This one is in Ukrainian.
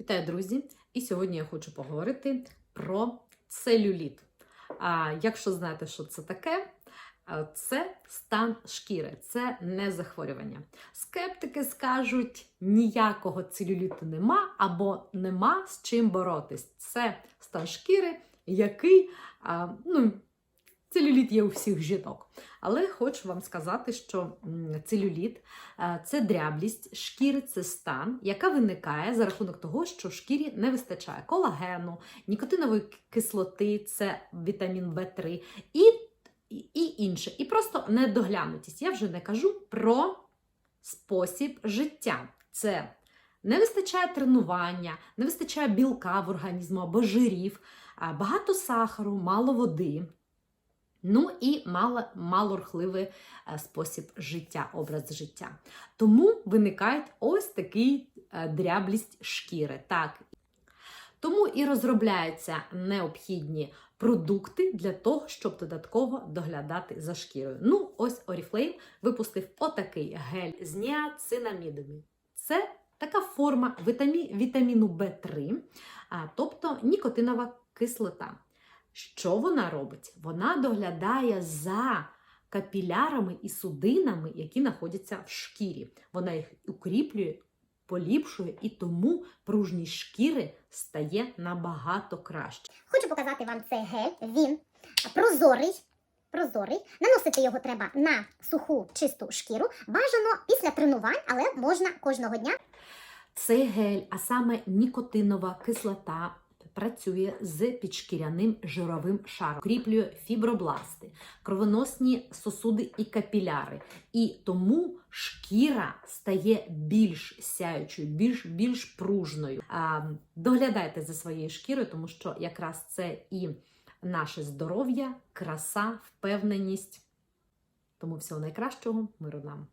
Вітаю, друзі! І сьогодні я хочу поговорити про целюліт. А якщо знаєте, що це таке, це стан шкіри, це не захворювання. Скептики скажуть, ніякого целюліту нема або нема з чим боротись. Це стан шкіри, який ну, целюліт є у всіх жінок. Але хочу вам сказати, що целюліт е, це дряблість шкіри, це стан, яка виникає за рахунок того, що шкірі не вистачає колагену, нікотинової кислоти, це вітамін В3 і, і, і інше. І просто недоглянутість. Я вже не кажу про спосіб життя. Це не вистачає тренування, не вистачає білка в організму або жирів, багато сахару, мало води. Ну і мало, малорхливий е, спосіб життя, образ життя. Тому виникає ось такий е, дряблість шкіри. Так. Тому і розробляються необхідні продукти для того, щоб додатково доглядати за шкірою. Ну, ось Oriflame випустив отакий гель з ніацинамідами. Це така форма вітамі, вітаміну В3, тобто нікотинова кислота. Що вона робить? Вона доглядає за капілярами і судинами, які знаходяться в шкірі. Вона їх укріплює, поліпшує, і тому пружність шкіри стає набагато краще. Хочу показати вам цей гель. Він прозорий. Прозорий. Наносити його треба на суху чисту шкіру. Бажано після тренувань, але можна кожного дня. Цей гель, а саме нікотинова кислота, працює з підшкіряним жировим шаром, укріплює фібробласти, кровоносні сосуди і капіляри. І тому шкіра стає більш сяючою, більш, більш пружною. А, доглядайте за своєю шкірою, тому що якраз це і наше здоров'я, краса, впевненість. Тому всього найкращого, миру нам!